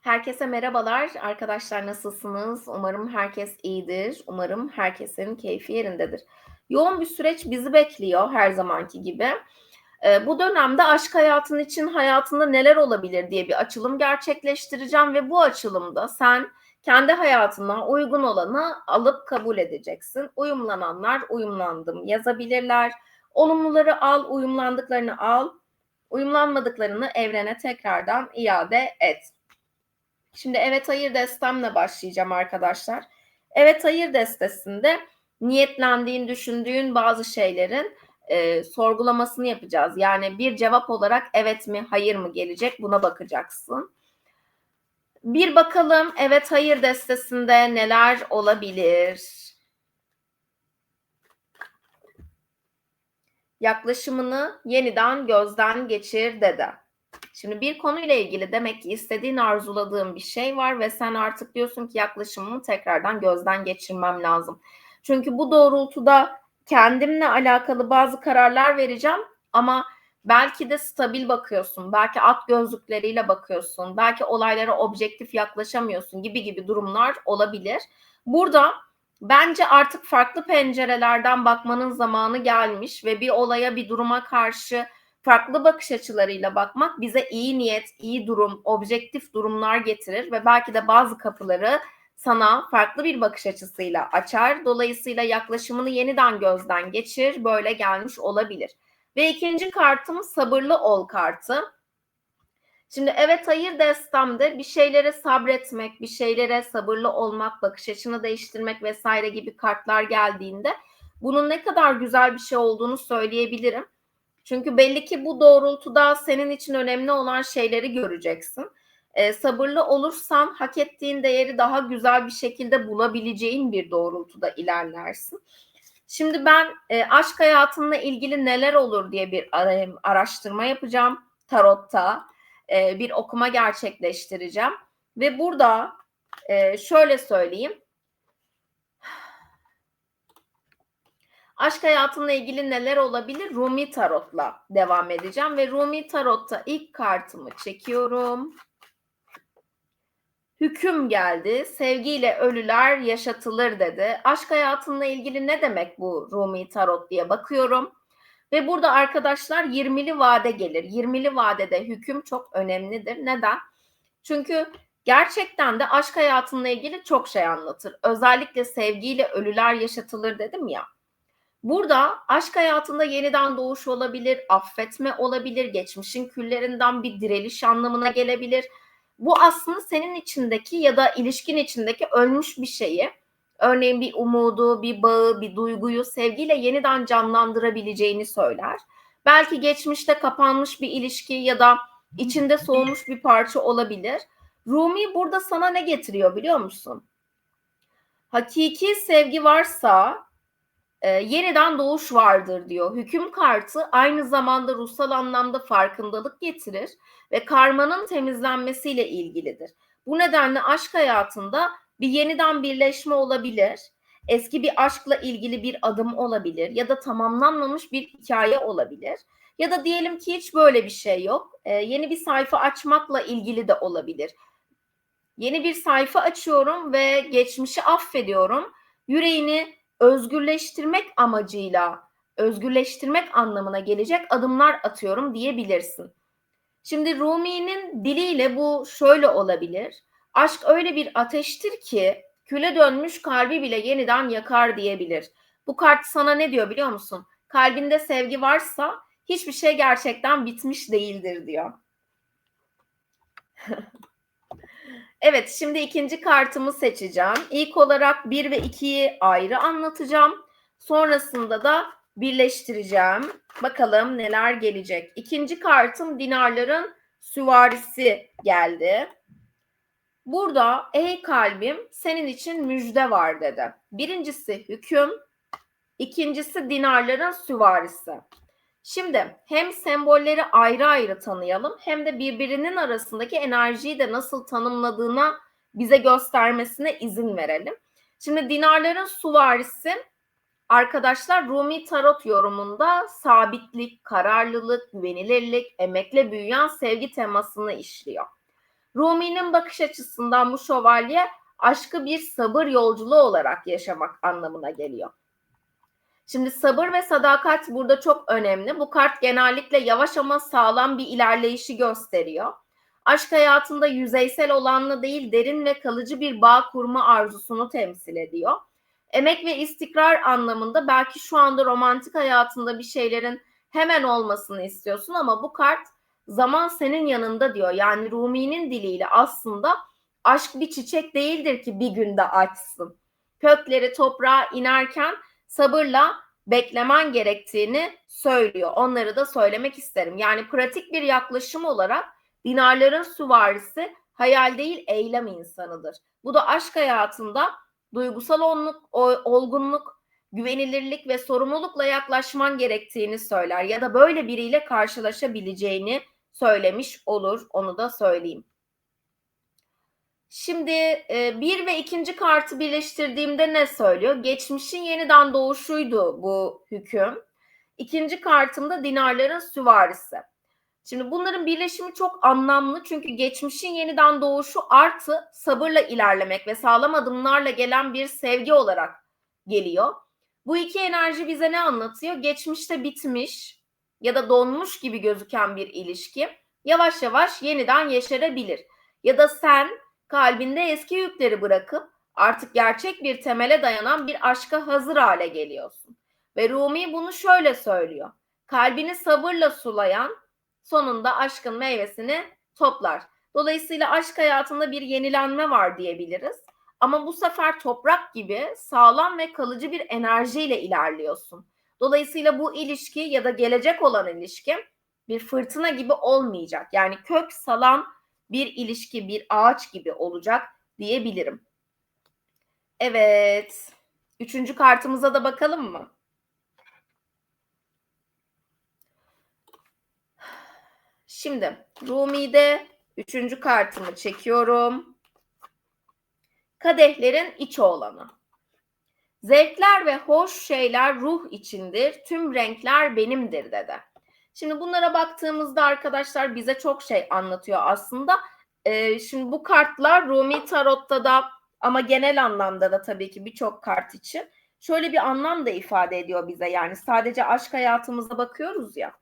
Herkese merhabalar. Arkadaşlar nasılsınız? Umarım herkes iyidir. Umarım herkesin keyfi yerindedir. Yoğun bir süreç bizi bekliyor her zamanki gibi. Eee, bu dönemde aşk hayatın için hayatında neler olabilir diye bir açılım gerçekleştireceğim ve bu açılımda sen kendi hayatına uygun olanı alıp kabul edeceksin. Uyumlananlar uyumlandım yazabilirler. Olumluları al, uyumlandıklarını al. Uyumlanmadıklarını evrene tekrardan iade et. Şimdi evet hayır destemle başlayacağım arkadaşlar. Evet hayır destesinde niyetlendiğin, düşündüğün bazı şeylerin e, sorgulamasını yapacağız. Yani bir cevap olarak evet mi, hayır mı gelecek buna bakacaksın. Bir bakalım evet hayır destesinde neler olabilir? Yaklaşımını yeniden gözden geçir dedi. Şimdi bir konuyla ilgili demek ki istediğin, arzuladığın bir şey var ve sen artık diyorsun ki yaklaşımımı tekrardan gözden geçirmem lazım. Çünkü bu doğrultuda kendimle alakalı bazı kararlar vereceğim ama belki de stabil bakıyorsun, belki at gözlükleriyle bakıyorsun, belki olaylara objektif yaklaşamıyorsun gibi gibi durumlar olabilir. Burada bence artık farklı pencerelerden bakmanın zamanı gelmiş ve bir olaya, bir duruma karşı farklı bakış açılarıyla bakmak bize iyi niyet, iyi durum, objektif durumlar getirir ve belki de bazı kapıları sana farklı bir bakış açısıyla açar. Dolayısıyla yaklaşımını yeniden gözden geçir. Böyle gelmiş olabilir. Ve ikinci kartım sabırlı ol kartı. Şimdi evet hayır destemde bir şeylere sabretmek, bir şeylere sabırlı olmak, bakış açını değiştirmek vesaire gibi kartlar geldiğinde bunun ne kadar güzel bir şey olduğunu söyleyebilirim. Çünkü belli ki bu doğrultuda senin için önemli olan şeyleri göreceksin. E, sabırlı olursan hak ettiğin değeri daha güzel bir şekilde bulabileceğin bir doğrultuda ilerlersin. Şimdi ben e, aşk hayatınla ilgili neler olur diye bir araştırma yapacağım tarotta. E, bir okuma gerçekleştireceğim. Ve burada e, şöyle söyleyeyim. Aşk hayatımla ilgili neler olabilir? Rumi Tarot'la devam edeceğim ve Rumi Tarot'ta ilk kartımı çekiyorum. Hüküm geldi. Sevgiyle ölüler yaşatılır dedi. Aşk hayatınla ilgili ne demek bu Rumi Tarot diye bakıyorum. Ve burada arkadaşlar 20'li vade gelir. 20'li vadede hüküm çok önemlidir. Neden? Çünkü gerçekten de aşk hayatınla ilgili çok şey anlatır. Özellikle sevgiyle ölüler yaşatılır dedim ya. Burada aşk hayatında yeniden doğuş olabilir, affetme olabilir, geçmişin küllerinden bir direliş anlamına gelebilir. Bu aslında senin içindeki ya da ilişkin içindeki ölmüş bir şeyi, örneğin bir umudu, bir bağı, bir duyguyu sevgiyle yeniden canlandırabileceğini söyler. Belki geçmişte kapanmış bir ilişki ya da içinde soğumuş bir parça olabilir. Rumi burada sana ne getiriyor biliyor musun? Hakiki sevgi varsa e, yeniden doğuş vardır diyor. Hüküm kartı aynı zamanda ruhsal anlamda farkındalık getirir ve karmanın temizlenmesiyle ilgilidir. Bu nedenle aşk hayatında bir yeniden birleşme olabilir. Eski bir aşkla ilgili bir adım olabilir ya da tamamlanmamış bir hikaye olabilir. Ya da diyelim ki hiç böyle bir şey yok. Ee, yeni bir sayfa açmakla ilgili de olabilir. Yeni bir sayfa açıyorum ve geçmişi affediyorum. Yüreğini özgürleştirmek amacıyla özgürleştirmek anlamına gelecek adımlar atıyorum diyebilirsin. Şimdi Rumi'nin diliyle bu şöyle olabilir. Aşk öyle bir ateştir ki küle dönmüş kalbi bile yeniden yakar diyebilir. Bu kart sana ne diyor biliyor musun? Kalbinde sevgi varsa hiçbir şey gerçekten bitmiş değildir diyor. Evet, şimdi ikinci kartımı seçeceğim. İlk olarak 1 ve 2'yi ayrı anlatacağım. Sonrasında da birleştireceğim. Bakalım neler gelecek. İkinci kartım dinarların süvarisi geldi. Burada ey kalbim senin için müjde var dedi. Birincisi hüküm, ikincisi dinarların süvarisi. Şimdi hem sembolleri ayrı ayrı tanıyalım hem de birbirinin arasındaki enerjiyi de nasıl tanımladığına bize göstermesine izin verelim. Şimdi dinarların suvarisi arkadaşlar Rumi tarot yorumunda sabitlik, kararlılık, güvenilirlik, emekle büyüyen sevgi temasını işliyor. Rumi'nin bakış açısından bu şövalye aşkı bir sabır yolculuğu olarak yaşamak anlamına geliyor. Şimdi sabır ve sadakat burada çok önemli. Bu kart genellikle yavaş ama sağlam bir ilerleyişi gösteriyor. Aşk hayatında yüzeysel olanla değil derin ve kalıcı bir bağ kurma arzusunu temsil ediyor. Emek ve istikrar anlamında belki şu anda romantik hayatında bir şeylerin hemen olmasını istiyorsun ama bu kart zaman senin yanında diyor. Yani Rumi'nin diliyle aslında aşk bir çiçek değildir ki bir günde açsın. Kökleri toprağa inerken sabırla beklemen gerektiğini söylüyor. Onları da söylemek isterim. Yani pratik bir yaklaşım olarak dinarların süvarisi hayal değil eylem insanıdır. Bu da aşk hayatında duygusal onluk, olgunluk, güvenilirlik ve sorumlulukla yaklaşman gerektiğini söyler ya da böyle biriyle karşılaşabileceğini söylemiş olur. Onu da söyleyeyim. Şimdi e, bir ve ikinci kartı birleştirdiğimde ne söylüyor? Geçmişin yeniden doğuşuydu bu hüküm. İkinci kartımda dinarların süvarisi. Şimdi bunların birleşimi çok anlamlı çünkü geçmişin yeniden doğuşu artı sabırla ilerlemek ve sağlam adımlarla gelen bir sevgi olarak geliyor. Bu iki enerji bize ne anlatıyor? Geçmişte bitmiş ya da donmuş gibi gözüken bir ilişki yavaş yavaş yeniden yeşerebilir. Ya da sen kalbinde eski yükleri bırakıp artık gerçek bir temele dayanan bir aşka hazır hale geliyorsun. Ve Rumi bunu şöyle söylüyor. Kalbini sabırla sulayan sonunda aşkın meyvesini toplar. Dolayısıyla aşk hayatında bir yenilenme var diyebiliriz. Ama bu sefer toprak gibi sağlam ve kalıcı bir enerjiyle ilerliyorsun. Dolayısıyla bu ilişki ya da gelecek olan ilişki bir fırtına gibi olmayacak. Yani kök salan bir ilişki, bir ağaç gibi olacak diyebilirim. Evet. Üçüncü kartımıza da bakalım mı? Şimdi Rumi'de üçüncü kartımı çekiyorum. Kadehlerin iç olanı. Zevkler ve hoş şeyler ruh içindir. Tüm renkler benimdir dedi. Şimdi bunlara baktığımızda arkadaşlar bize çok şey anlatıyor aslında. Ee, şimdi bu kartlar Rumi Tarot'ta da ama genel anlamda da tabii ki birçok kart için şöyle bir anlam da ifade ediyor bize. Yani sadece aşk hayatımıza bakıyoruz ya.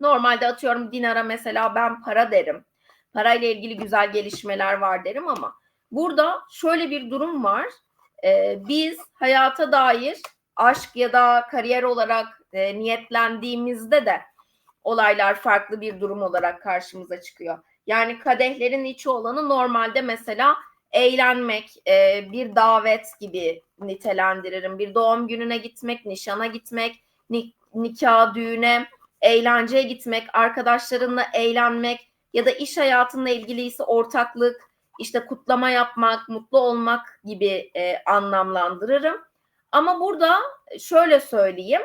Normalde atıyorum dinara mesela ben para derim. Parayla ilgili güzel gelişmeler var derim ama burada şöyle bir durum var. Ee, biz hayata dair aşk ya da kariyer olarak e, niyetlendiğimizde de olaylar farklı bir durum olarak karşımıza çıkıyor. Yani kadehlerin içi olanı normalde mesela eğlenmek, e, bir davet gibi nitelendiririm. Bir doğum gününe gitmek, nişana gitmek, nikah, düğüne, eğlenceye gitmek, arkadaşlarınla eğlenmek ya da iş hayatınla ilgiliyse ortaklık, işte kutlama yapmak, mutlu olmak gibi e, anlamlandırırım. Ama burada şöyle söyleyeyim.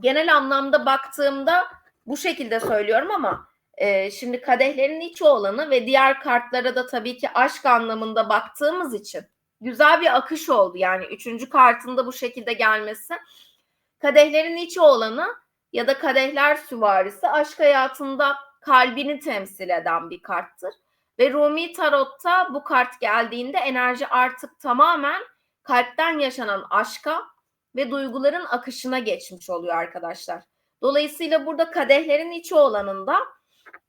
Genel anlamda baktığımda bu şekilde söylüyorum ama e, şimdi kadehlerin iç olanı ve diğer kartlara da tabii ki aşk anlamında baktığımız için güzel bir akış oldu. Yani üçüncü kartında bu şekilde gelmesi. Kadehlerin içi olanı ya da kadehler süvarisi aşk hayatında kalbini temsil eden bir karttır. Ve Rumi Tarot'ta bu kart geldiğinde enerji artık tamamen kalpten yaşanan aşka ve duyguların akışına geçmiş oluyor arkadaşlar. Dolayısıyla burada kadehlerin içi olanında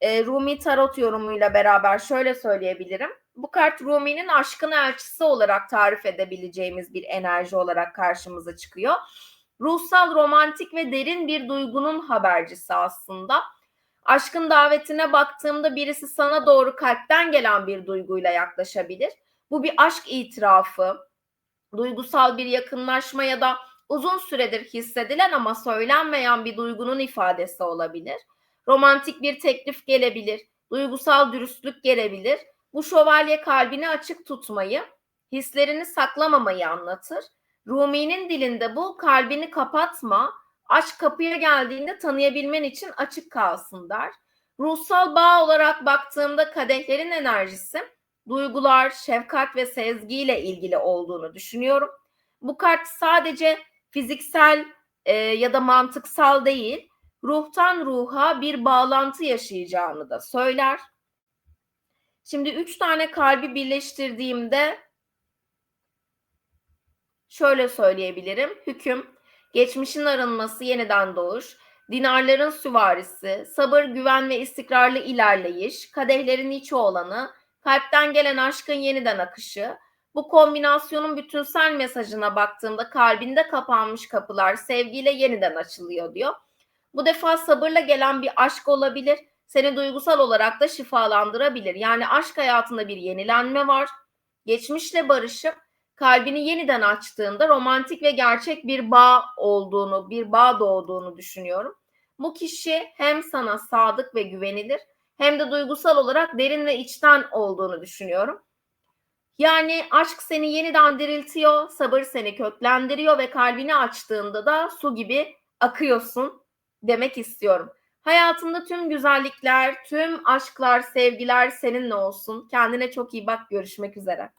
e, Rumi Tarot yorumuyla beraber şöyle söyleyebilirim. Bu kart Rumi'nin aşkın elçisi olarak tarif edebileceğimiz bir enerji olarak karşımıza çıkıyor ruhsal, romantik ve derin bir duygunun habercisi aslında. Aşkın davetine baktığımda birisi sana doğru kalpten gelen bir duyguyla yaklaşabilir. Bu bir aşk itirafı, duygusal bir yakınlaşma ya da uzun süredir hissedilen ama söylenmeyen bir duygunun ifadesi olabilir. Romantik bir teklif gelebilir, duygusal dürüstlük gelebilir. Bu şövalye kalbini açık tutmayı, hislerini saklamamayı anlatır Rumi'nin dilinde bu kalbini kapatma, aç kapıya geldiğinde tanıyabilmen için açık kalsın der. Ruhsal bağ olarak baktığımda kadehlerin enerjisi duygular, şefkat ve sezgiyle ilgili olduğunu düşünüyorum. Bu kart sadece fiziksel e, ya da mantıksal değil, ruhtan ruha bir bağlantı yaşayacağını da söyler. Şimdi üç tane kalbi birleştirdiğimde şöyle söyleyebilirim. Hüküm, geçmişin arınması, yeniden doğuş, dinarların süvarisi, sabır, güven ve istikrarlı ilerleyiş, kadehlerin içi olanı, kalpten gelen aşkın yeniden akışı. Bu kombinasyonun bütünsel mesajına baktığımda kalbinde kapanmış kapılar sevgiyle yeniden açılıyor diyor. Bu defa sabırla gelen bir aşk olabilir. Seni duygusal olarak da şifalandırabilir. Yani aşk hayatında bir yenilenme var. Geçmişle barışıp kalbini yeniden açtığında romantik ve gerçek bir bağ olduğunu, bir bağ doğduğunu düşünüyorum. Bu kişi hem sana sadık ve güvenilir hem de duygusal olarak derin ve içten olduğunu düşünüyorum. Yani aşk seni yeniden diriltiyor, sabır seni köklendiriyor ve kalbini açtığında da su gibi akıyorsun demek istiyorum. Hayatında tüm güzellikler, tüm aşklar, sevgiler seninle olsun. Kendine çok iyi bak. Görüşmek üzere.